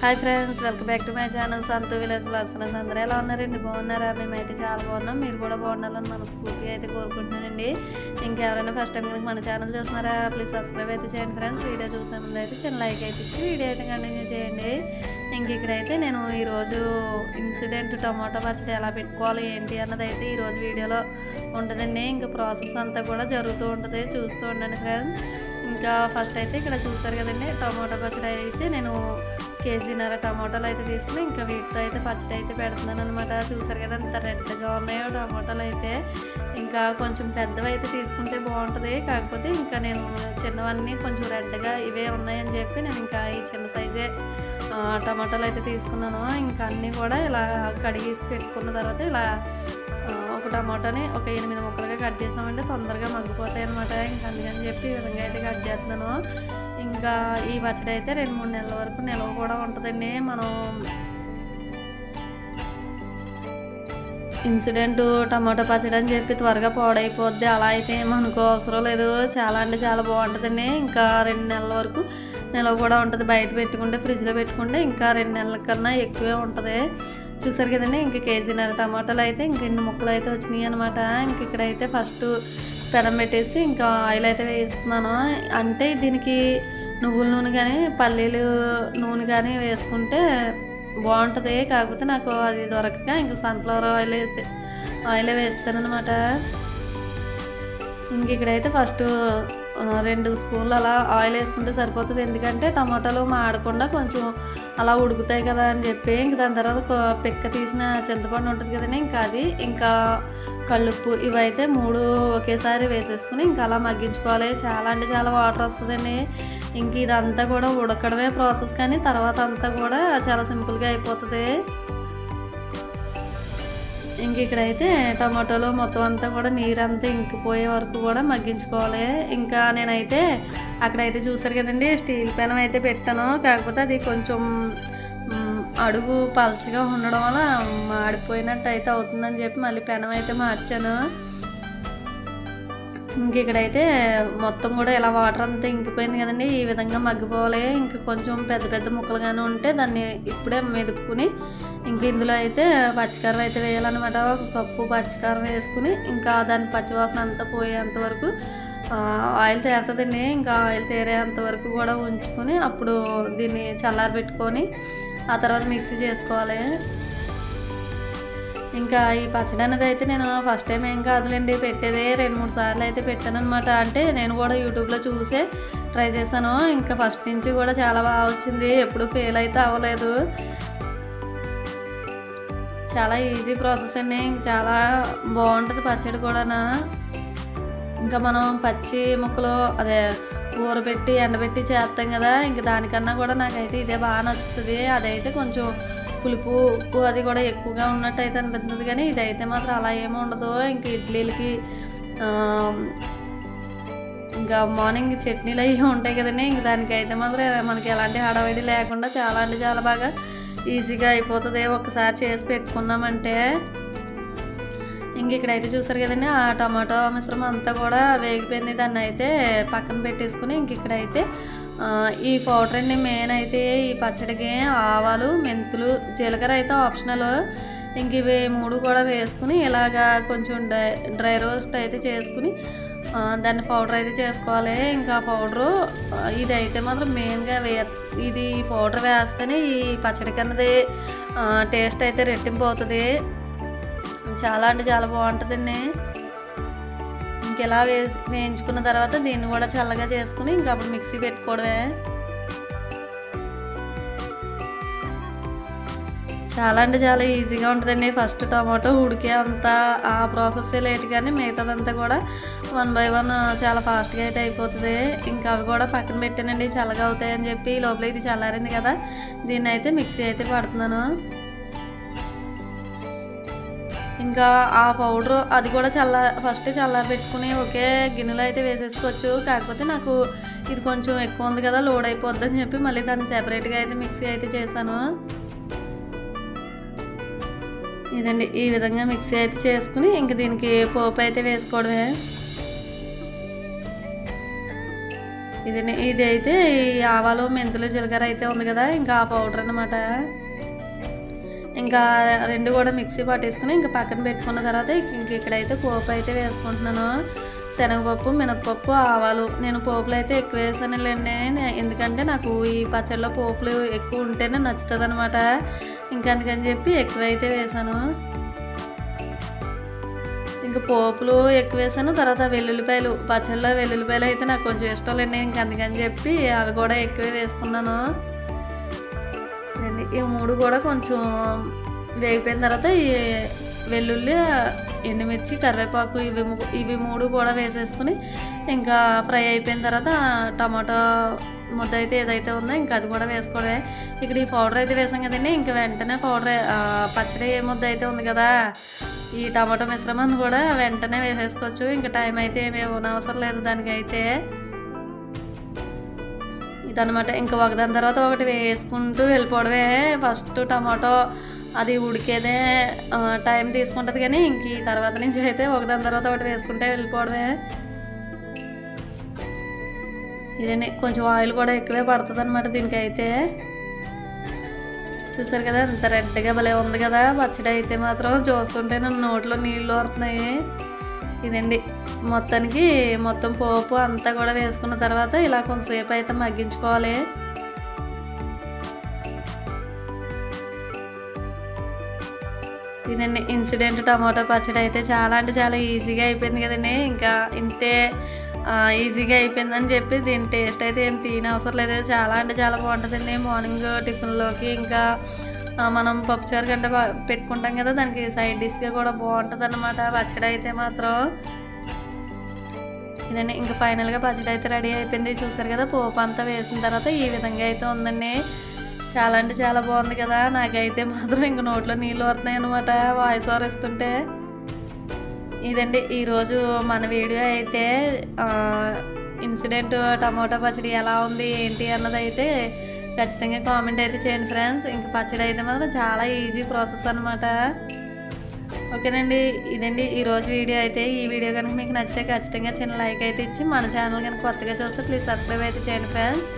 Hi friends welcome back to my channel Santhu village vlogs అందరూ ఎలా ఉన్నారండి? బాగున్నారా? మేమైతే చాలా బాగున్నాం. మీరు కూడా బాగుండాలని మనస్ఫూర్తిగా అయితే కోరుకుంటున్నానండి. ఇంకెవరైనా ఫస్ట్ టైం కనుక మన ఛానల్ చూస్తున్నారా ప్లీజ్ సబ్స్క్రైబ్ అయితే చేయండి ఫ్రెండ్స్ వీడియో చూసే ముందు అయితే చిన్న లైక్ అయితే ఇచ్చి వీడియో అయితే కంటిన్యూ చేయండి. ఇంక ఇక్కడైతే నేను ఈరోజు ఇన్సిడెంట్ టమాటో పచ్చడి ఎలా పెట్టుకోవాలి ఏంటి అన్నది అయితే ఈరోజు వీడియోలో ఉంటుందండి. ఇంకా ప్రాసెస్ అంతా కూడా జరుగుతూ ఉంటుంది. చూస్తూ ఉండండి ఫ్రెండ్స్ ఇంకా ఫస్ట్ అయితే ఇక్కడ చూసారు కదండి టమాటో పచ్చడి అయితే నేను కేజీన్నర టమాటాలు అయితే తీసుకుని ఇంకా వీటితో అయితే పచ్చడి అయితే పెడుతున్నాను అనమాట చూసారు కదా అంత రెడ్గా ఉన్నాయో టమాటాలు అయితే. ఇంకా కొంచెం పెద్దవి అయితే తీసుకుంటే బాగుంటుంది కాకపోతే ఇంకా నేను చిన్నవన్నీ కొంచెం రెడ్గా ఇవే ఉన్నాయని చెప్పి నేను ఇంకా ఈ చిన్న సైజే టమాటాలు అయితే తీసుకున్నాను. ఇంకా అన్నీ కూడా ఇలా కడిగేసి పెట్టుకున్న తర్వాత ఇలా ఒక టమాటాని ఒక ఎనిమిది ముక్కలుగా కట్ చేసామంటే తొందరగా మగ్గిపోతాయి అనమాట ఇంకా అందుకని చెప్పి ఈ విధంగా అయితే కట్ చేస్తున్నాను. ఇంకా ఈ పచ్చడి అయితే రెండు మూడు నెలల వరకు నిల్వ కూడా ఉంటుందండి. మనం ఇన్సిడెంట్ టమాటో పచ్చడి అని చెప్పి త్వరగా పాడైపోద్ది. అలా అయితే మనకు అవసరం లేదు. చాలా అంటే చాలా బాగుంటుందండి. ఇంకా రెండు నెలల వరకు నిల్వ కూడా ఉంటుంది. బయట పెట్టుకుంటే ఫ్రిడ్జ్లో పెట్టుకుంటే ఇంకా రెండు నెలల కన్నా ఎక్కువే ఉంటుంది. చూసారు కదండి? ఇంక కేజీన్నర టమాటాలు అయితే ఇంక ఎన్ని ముక్కలు అయితే వచ్చినాయి అనమాట ఇంక ఇక్కడైతే ఫస్ట్ పెనం పెట్టేసి ఇంకా ఆయిల్ అయితే వేస్తున్నాను. అంటే దీనికి నువ్వుల నూనె కానీ పల్లీలు నూనె కానీ వేసుకుంటే బాగుంటుంది. కాకపోతే నాకు అది దొరకక ఇంకా సన్ఫ్లవర్ ఆయిల్ వేస్తే ఆయిల్ వేస్తాను అనమాట ఇంక ఇక్కడైతే ఫస్ట్ రెండు స్పూన్లు అలా ఆయిల్ వేసుకుంటే సరిపోతుంది. ఎందుకంటే టమాటాలు మాడకుండా కొంచెం అలా ఉడుకుతాయి కదా అని చెప్పి ఇంక దాని తర్వాత పిక్క తీసిన చింతపండు ఉంటుంది కదండి ఇంకా అది ఇంకా కళ్ళుప్పు ఇవైతే మూడు ఒకేసారి వేసేసుకుని ఇంకా అలా మగ్గించుకోవాలి. చాలా అంటే చాలా వాటర్ వస్తుందండి. ఇంక ఇదంతా కూడా ఉడకడమే ప్రాసెస్ కానీ తర్వాత అంతా కూడా చాలా సింపుల్గా అయిపోతుంది. ఇంక ఇక్కడైతే టమాటోలు మొత్తం అంతా కూడా నీరంతా ఇంకిపోయే వరకు కూడా మగ్గించుకోవాలి. ఇంకా నేనైతే అక్కడైతే చూసారు కదండి స్టీల్ పెనం అయితే పెట్టాను. కాకపోతే అది కొంచెం అడుగు పలచగా ఉండడం వల్ల మాడిపోయినట్టు అయితే అవుతుందని చెప్పి మళ్ళీ పెనం అయితే మార్చాను. ఇంక ఇక్కడైతే మొత్తం కూడా ఇలా వాటర్ అంతా ఇంకిపోయింది కదండి. ఈ విధంగా మగ్గిపోవాలి. ఇంకా కొంచెం పెద్ద పెద్ద ముక్కలుగానే ఉంటే దాన్ని ఇప్పుడే మెదుపుకుని ఇంక ఇందులో అయితే పచ్చికారం అయితే వేయాలన్నమాట. ఒక పప్పు పచ్చికారం వేసుకుని ఇంకా దాని పచ్చివాసన అంతా పోయేంత వరకు ఆయిల్ తేరుతుందండి. ఇంకా ఆయిల్ తేరేంత వరకు కూడా ఉంచుకొని అప్పుడు దీన్ని చల్లారబెట్టుకొని ఆ తర్వాత మిక్సీ చేసుకోవాలి. ఇంకా ఈ పచ్చడి అనేది అయితే నేను ఫస్ట్ టైం ఏం కాదులేండి పెట్టేదే రెండు మూడు సార్లు అయితే పెట్టాను అనమాట అంటే నేను కూడా యూట్యూబ్లో చూసే ట్రై చేశాను. ఇంకా ఫస్ట్ నుంచి కూడా చాలా బాగా వచ్చింది. ఎప్పుడు ఫెయిల్ అయితే అవ్వలేదు. చాలా ఈజీ ప్రాసెస్ అండి. చాలా బాగుంటుంది పచ్చడి కూడా ఇంకా మనం పచ్చి ముక్కలు అదే ఊరబెట్టి ఎండబెట్టి చేస్తాం కదా. ఇంకా దానికన్నా కూడా నాకైతే ఇదే బాగా నచ్చుతుంది. అదైతే కొంచెం పులుపు ఉప్పు అది కూడా ఎక్కువగా ఉన్నట్టు అయితే అనిపిస్తుంది. కానీ ఇదైతే మాత్రం అలా ఏమి ఉండదు. ఇంకా ఇడ్లీలకి ఇంకా మార్నింగ్ చట్నీలు అవి ఉంటాయి కదండి. ఇంక దానికైతే మాత్రం మనకి ఎలాంటి హడావిడి లేకుండా చాలా అంటే చాలా బాగా ఈజీగా అయిపోతుంది. ఒకసారి చేసి పెట్టుకున్నామంటే ఇంక ఇక్కడైతే చూసారు కదండి ఆ టమాటో మిశ్రమం అంతా కూడా వేగిపోయింది. దాన్ని అయితే పక్కన పెట్టేసుకుని ఇంక ఇక్కడైతే ఈ పౌడర్ అండి మెయిన్ అయితే ఈ పచ్చడికి ఆవాలు మెంతులు జీలకర్ర అయితే ఆప్షనల్ ఇంక ఇవి మూడు కూడా వేసుకుని ఇలాగా కొంచెం డ్రై డ్రై రోస్ట్ అయితే చేసుకుని దాన్ని పౌడర్ అయితే చేసుకోవాలి. ఇంకా పౌడరు ఇది అయితే మాత్రం మెయిన్గా వే ఇది పౌడర్ వేస్తేనే ఈ పచ్చడికి అన్నది టేస్ట్ అయితే రెట్టింపు అవుతుంది. చాలా అంటే చాలా బాగుంటుందండి. ఇంకెలా వేసి వేయించుకున్న తర్వాత దీన్ని కూడా చల్లగా చేసుకుని ఇంకా అప్పుడు మిక్సీ పెట్టుకోవడమే. చాలా అంటే చాలా ఈజీగా ఉంటుందండి. ఫస్ట్ టమాటో ఉడికే అంతా ఆ ప్రాసెస్ లేట్ కానీ మిగతాదంతా కూడా వన్ బై వన్ చాలా ఫాస్ట్గా అయితే అయిపోతుంది. ఇంకా అవి కూడా పక్కన పెట్టానండి. చల్లగా అవుతాయని చెప్పి లోపల ఇది చల్లారింది కదా. దీన్ని అయితే మిక్సీ అయితే పడుతున్నాను. ఇంకా ఆ పౌడర్ అది కూడా చల్ల ఫస్ట్ చల్లారి పెట్టుకుని ఒకే గిన్నెలో అయితే వేసేసుకోవచ్చు. కాకపోతే నాకు ఇది కొంచెం ఎక్కువ ఉంది కదా లోడ్ అయిపోద్ది అని చెప్పి మళ్ళీ దాన్ని సెపరేట్గా అయితే మిక్సీ అయితే చేశాను. ఇదండి ఈ విధంగా మిక్సీ అయితే చేసుకుని ఇంక దీనికి పోపు అయితే వేసుకోవడమే. ఇది ఇది అయితే ఈ ఆవాలు మెంతులు జీలకర్ర అయితే ఉంది కదా ఇంకా ఆ పౌడర్ అనమాట ఇంకా రెండు కూడా మిక్సీ పట్టేసుకుని ఇంకా పక్కన పెట్టుకున్న తర్వాత ఇంక ఇక్కడైతే పోపు అయితే వేసుకుంటున్నాను. శనగపప్పు మినపప్పు ఆవాలు. నేను పోపులు అయితే ఎక్కువ వేసానులేండి. నే- ఎందుకంటే నాకు ఈ పచ్చడిలో పోపులు ఎక్కువ ఉంటేనే నచ్చుతుంది అనమాట ఇంకా అందుకని చెప్పి ఎక్కువ అయితే వేసాను. ఇంకా పోపులు ఎక్కువ వేసాను. తర్వాత వెల్లుల్లిపాయలు పచ్చళ్ళలో వెల్లుల్లిపాయలు అయితే నాకు కొంచెం ఇష్టం లేండి. ఇంకా అందుకని చెప్పి అవి కూడా ఎక్కువ వేసుకున్నాను. ఈ మూడు కూడా కొంచెం వేగిపోయిన తర్వాత ఈ వెల్లుల్లి ఎండుమిర్చి కరివేపాకు ఇవి ఇవి మూడు కూడా వేసేసుకుని ఇంకా ఫ్రై అయిపోయిన తర్వాత టమాటా ముద్ద అయితే ఏదైతే ఉందో ఇంకా అది కూడా వేసుకోవడమే. ఇక్కడ ఈ పౌడర్ అయితే వేసాం కదండి ఇంకా వెంటనే పౌడర్ పచ్చడి ముద్ద అయితే ఉంది కదా. ఈ టమాటో మిశ్రమాన్ని కూడా వెంటనే వేసేసుకోవచ్చు. ఇంకా టైం అయితే ఏమి అవసరం లేదు దానికైతే. అనమాట. ఇంకా ఒకదాని తర్వాత ఒకటి వేసుకుంటూ వెళ్ళిపోవడమే. ఫస్ట్ టమాటో అది ఉడికేదే టైం తీసుకుంటుంది కానీ ఇంక ఈ తర్వాత నుంచి అయితే ఒకదాని తర్వాత ఒకటి వేసుకుంటే వెళ్ళిపోవడమే. ఇదండి కొంచెం ఆయిల్ కూడా ఎక్కువే పడుతుంది అనమాట దీనికైతే. చూసారు కదా ఎంత రెడ్గా భలే ఉంది కదా. పచ్చడి అయితే మాత్రం చూస్తుంటే నన్ను నోట్లో నీళ్ళు వస్తున్నాయి ఇదండి మొత్తానికి మొత్తం పోపు అంతా కూడా వేసుకున్న తర్వాత ఇలా కొంతసేపు అయితే మగ్గించుకోవాలి. ఇదండి ఇన్సిడెంట్ టమాటో పచ్చడి అయితే చాలా అంటే చాలా ఈజీగా అయిపోయింది కదండి. ఇంకా ఇంతే ఈజీగా అయిపోయిందని చెప్పి దీని టేస్ట్ అయితే ఏం తినే అవసరం లేదు. చాలా అంటే చాలా బాగుంటుందండి. మార్నింగ్ టిఫిన్లోకి ఇంకా మనం పప్పుచారు గంట పెట్టుకుంటాం కదా దానికి సైడ్ డిష్గా కూడా బాగుంటుంది అన్నమాట పచ్చడి అయితే మాత్రం. ఇదండి ఇంకా ఫైనల్గా పచ్చడి అయితే రెడీ అయిపోయింది. చూసారు కదా పోపు అంతా వేసిన తర్వాత ఈ విధంగా అయితే ఉందండి. చాలా అంటే చాలా బాగుంది కదా. నాకైతే మాత్రం ఇంక నోట్లో నీళ్ళు వస్తున్నాయి అనమాట వాయిస్ ఓవర్ ఇస్తుంటే ఇదండి ఈరోజు మన వీడియో అయితే ఇన్సిడెంట్ టమాటో పచ్చడి ఎలా ఉంది ఏంటి అన్నది అయితే ఖచ్చితంగా కామెంట్ అయితే చేయండి ఫ్రెండ్స్. ఇంక పచ్చడి అయితే మాత్రం చాలా ఈజీ ప్రాసెస్ అనమాట ఓకేనండి ఇదండి ఈరోజు వీడియో అయితే. ఈ వీడియో కనుక మీకు నచ్చితే ఖచ్చితంగా చిన్న లైక్ అయితే ఇచ్చి మన ఛానల్ కనుక కొత్తగా చూస్తే ప్లీజ్ సబ్స్క్రైబ్ అయితే చేయండి ఫ్రెండ్స్.